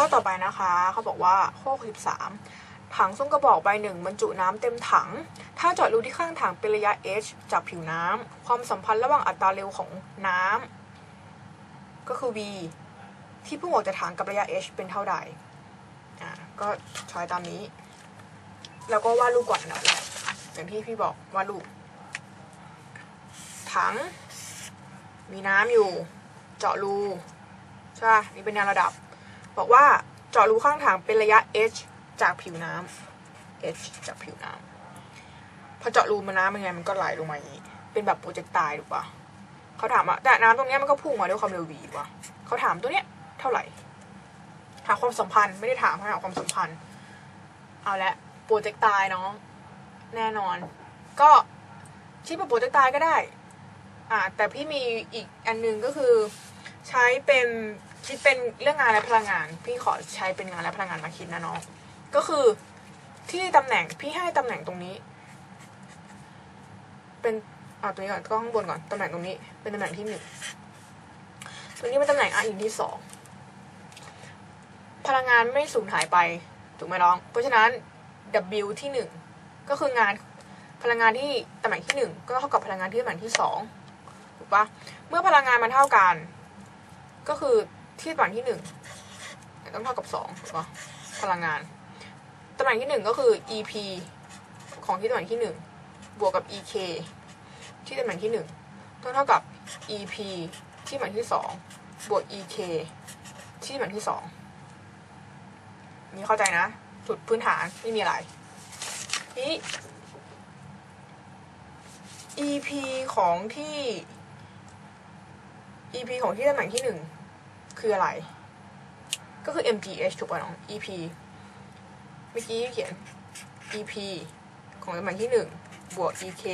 ข้อต่อไปนะคะเขาบอกว่าข้อ63ถังส้มกระบอกใบหนึ่งบรรจุน้ำเต็มถัง ถ้าเจาะรูที่ข้างถังเป็นระยะ h จากผิวน้ำความสัมพันธ์ระหว่างอัตราเร็วของน้ำก็คือ v ที่พุ่งออกจากถังกับระยะ h เป็นเท่าใดอ่าก็ใช้ตามนี้ แล้วก็วาดรูปก่อนนะแหละอย่างที่พี่บอกวาดรูปถัง มีน้ำอยู่ เจาะรูใช่ปะนี่เป็นแนวระดับ บอกว่าเจาะรูข้างถังเป็นระยะ h จากผิวน้ำ h จากผิวน้ำพอเจาะรูมาน้ำเป็นไงมันก็ไหลลงมาอย่างนี้ เป็นแบบโปรเจกต์ตายถูกปะเขาถามว่าแต่น้ำตรงเนี้ยมันก็พุ่งมาด้วยความเร็ว v วะเขาถามตัวเนี้ยเท่าไหร่หาความสัมพันธ์ไม่ได้ถามหาความสัมพันธ์ เอาละโปรเจกต์ตายน้อง แน่นอน ก็คิดว่าโปรเจกต์ตายก็ได้ อ่า แต่พี่มีอีกอันหนึงก็คือ ใช้เป็นคิดเป็นเรื่องงานและพลังงาน พี่ขอใช้เป็นงานและพลังงานมาคิดนะน้องก็คือที่ตำแหน่งพี่ให้ตำแหน่งตรงนี้ เป็นเอาตัวนี้ก่อนก็ข้างบนก่อนตำแหน่งตรงนี้ เป็นตำแหน่งที่หนึ่งตรงนี้เป็นตำแหน่ง R อินที่สองพลังงานไม่สูญหายไปถูกไหมน้อง เพราะฉะนั้น W ที่หนึ่งก็คืองานพลังงานที่ตำแหน่งที่หนึ่งก็เท่ากับพลังงานที่ตำแหน่งที่สองถูกปะเมื่อพลังงานมันเท่ากัน ก็คือที่ตำแหน่งที่หนึ่งต้องเท่ากับสองถูกปะพลังงานตำแหน่งที่หนึ่งก็คือ EP ของที่ตำแหน่งที่หนึ่งบวกกับ EK ที่ตำแหน่งที่หนึ่งต้องเท่ากับ EP ที่ตำแหน่งที่สองบวก EK ที่ตำแหน่งที่สองนี่เข้าใจนะจุดพื้นฐานไม่มีอะไรนี่ EP ของที่ EP ของที่ตำแหน่งที่หนึ่ง คืออะไร ก็คือ MGH ถูกป่ะน้อง EP เมื่อกี้เขียน EP ของตำแหน่งที่หนึ่งบวก EK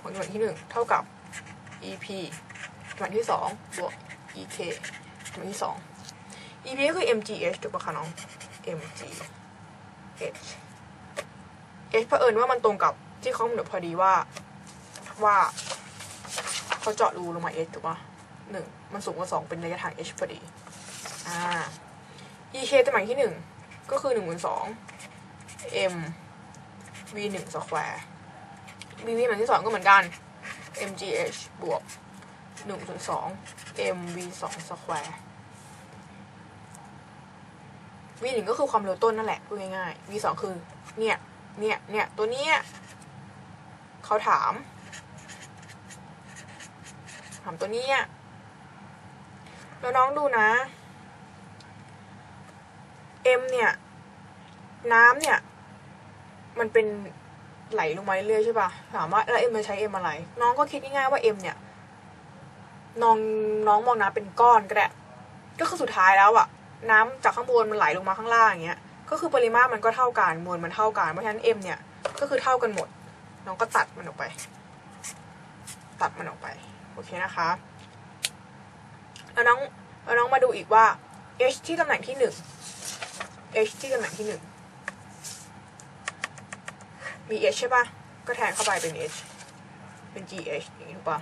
ของตำแหน่งที่หนึ่งเท่ากับ EP ตำแหน่งที่สองบวก EK ตำแหน่งที่สอง EP ก็คือ MGH ถูกป่ะคะน้อง MGH H เผอิญว่ามันตรงกับที่เขากำหนดพอดีว่าว่าเขาเจาะรูลงมา h ถูกป่ะ หนึ่งมันสูงกว่าสองเป็นระยะทาง h พอดีอ่า ek ตำแหน่งที่หนึ่งก็คือหนึ่งคูณสอง m v หนึ่งสแควร์ v v ตำแหน่งที่สองก็เหมือนกัน mgh บวกหนึ่งส่วนสอง m v สองสแควร์ v หนึ่งก็คือความเร็วต้นนั่นแหละพูดง่ายๆ v สองคือ เนี่ย เนี่ย เนี่ย ตัวเนี้ยเขาถามถามตัวเนี้ย แล้วน้องดูนะ M เนี่ย น้ำเนี่ย มันเป็นไหลลงมาเรื่อยใช่ปะถามว่าแล้ว M จะใช้ M อะไร น้องก็คิดง่ายๆว่า M เนี่ยน้องน้องมองน้ำเป็นก้อนก็ได้ก็คือสุดท้ายแล้วอะน้ำจากข้างบนมันไหลลงมาข้างล่างอย่างเงี้ย ก็คือปริมาตรมันก็เท่ากันมวลมันเท่ากัน เพราะฉะนั้น M เนี่ย ก็คือเท่ากันหมด น้องก็ตัดมันออกไป ตัดมันออกไป โอเคนะคะ แล้วน้องแล้วน้องมาดูอีกว่า h ที่ตำแหน่งที่หนึ่ง h ที่ตำแหน่งที่หนึ่งมี h ใช่ปะก็แทนเข้าไปเป็น h เป็น gh อย่างนี้ถูกปะ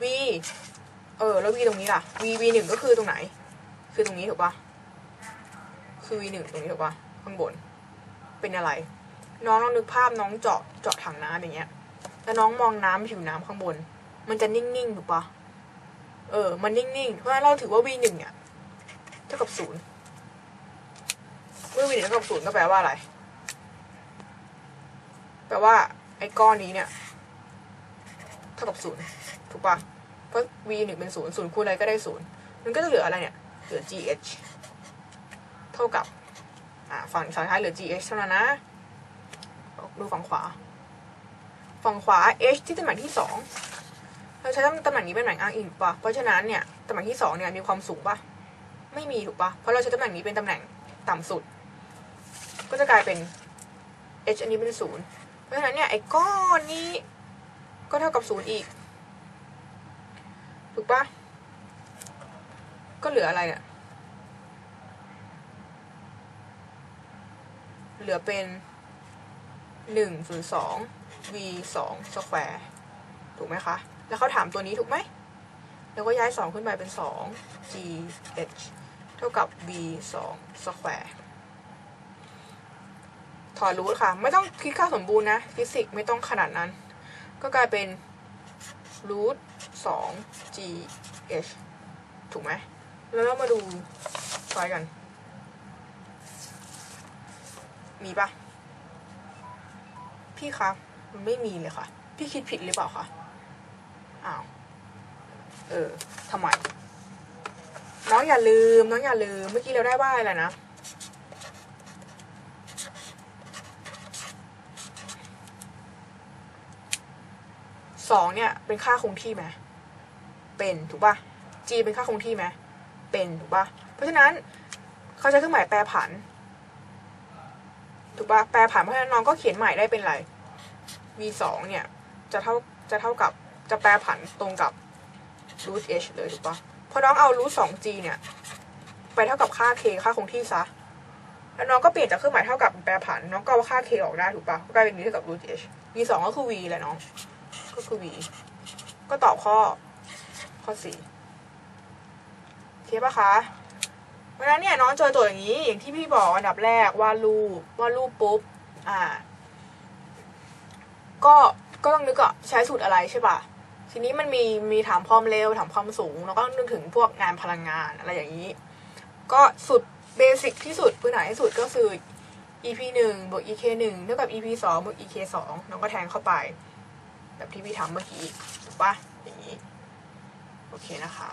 v เออ แล้ว v ตรงนี้ล่ะ v v หนึ่งก็คือตรงไหน คือตรงนี้ถูกปะคือ v หนึ่งตรงนี้ถูกปะข้างบน เป็นอะไร น้องลองนึกภาพน้องเจาะเจาะถังน้ำอย่างเงี้ย แล้วน้องมองน้ำผิวน้ำข้างบน มันจะนิ่งๆถูกปะ เออ มันนิ่งๆ เพราะฉะนั้นเราถือว่า v หนึ่งเนี่ยเท่ากับศูนย์เมื่อ v หนึ่งเท่ากับศูนย์ก็แปลว่าอะไร แปลว่าไอ้ก้อนนี้เนี่ย เท่ากับศูนย์ถูกปะเพราะ v หนึ่งเป็นศูนย์ศูนย์คูณอะไรก็ได้ศูนย์มันก็จะเหลืออะไรเนี่ย เหลือ gh เท่ากับ อ่า ฝั่งฝั่งท้ายเหลือ gh เท่านั้นนะ ดูฝั่งขวา ฝั่งขวา h ที่ตำแหน่งที่สอง เราใช้ตำแหน่งนี้เป็นตำแหน่งอ้างอิงปะเพราะฉะนั้นเนี่ยตำแหน่งที่สองเนี่ยมีความสูงปะไม่มีถูกปะเพราะเราใช้ตำแหน่งนี้เป็นตำแหน่งต่ำสุด ก็จะกลายเป็น h อันนี้เป็นศูนย์เพราะฉะนั้นเนี่ยไอ้ก้อนนี้ก็เท่ากับศูนย์อีก ถูกปะก็เหลืออะไรเนี่ยเหลือเป็นหนึ่งศูนย์สอง v สองสแควร์ถูกไหมคะ แล้วเขาถามตัวนี้ถูกไหม แล้วก็ย้ายสองขึ้นไปเป็นสอง g h เท่ากับ v สองสแควร์ถอดรูทค่ะ ไม่ต้องคิดค่าสมบูรณ์นะ ฟิสิกส์ไม่ต้องขนาดนั้น ก็กลายเป็นรูทสอง g h ถูกไหม แล้วเรามาดูซอยกัน มีปะพี่คะ มันไม่มีเลยค่ะ พี่คิดผิดหรือเปล่าคะ อ้าวเออทำไมน้องอย่าลืม น้องอย่าลืม เมื่อกี้เราได้ว่าอะไรนะสองเนี่ย เป็นค่าคงที่ไหมเป็นถูกปะ g เป็นค่าคงที่ไหมเป็นถูกปะเพราะฉะนั้นเขาใช้เครื่องหมายแปรผัน ถูกปะแปรผันเพราะฉะนั้นน้องก็เขียนใหม่ได้เป็นไร v สองเนี่ย จะเท่าจะเท่ากับ จะแปรผันตรงกับ root h เลยถูกปะพอน้องเอา root สอง g เนี่ย ไปเท่ากับค่า k ค่าคงที่ซะ แล้วน้องก็เปลี่ยนจากเครื่องหมายเท่ากับแปรผัน น้องก็เอาค่า k ออกได้ถูกปะก็กลายเป็น v เท่ากับ root h v สองก็คือ v แหละน้อง ก็คือ v ก็ตอบข้อข้อสี่เทียบปะคะเพราะฉะนั้นเนี่ยน้องเจอโจทย์อย่างนี้ อย่างที่พี่บอกอันดับแรกวาดรูปวาดรูปปุ๊บ อ่า ก็ก็ต้องนึกอะใช้สูตรอะไรใช่ปะ ทีนี้มันมีมีถามความเร็วถามความสูง แล้วก็นึกถึงพวกงานพลังงานอะไรอย่างนี้ ก็สุดเบสิกที่สุดพื้นฐานที่สุดก็คือ EP หนึ่งบวก EK หนึ่งเท่ากับ EP สองบวก EK สองน้องก็แทนเข้าไป แบบที่พี่ทำเมื่อกี้ ถูกปะอย่างนี้ โอเคนะคะ